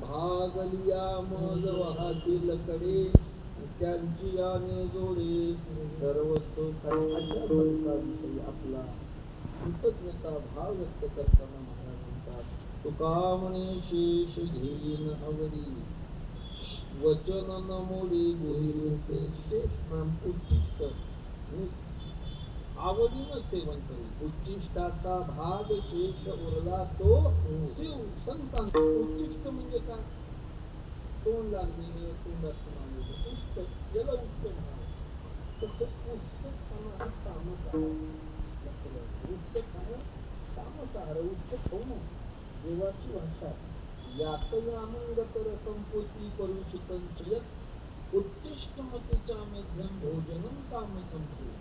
भागलिया मज त्यांची आपला कृतज्ञता व्यक्त करताना महाराज म्हणतात तुका म्हणे शेष घेईन अवरी वचन नमोडी गुहिरूपे शेष नाम उच्चिष्ट आवडीनं सेवन करू उच्चिष्टाचा भाग शेष उरला तो शिव संतांचा उच्चिष्ट म्हणजे काय तोंड लागणे तोंडात उष्ट याला उष्ट म्हणावं उच्च काय उच्च देवाची भाषा यात आनंदकर संपोती करू शिकंचयत उच्चिष्ट मतीच्या मध्यम भोजनम काम संपू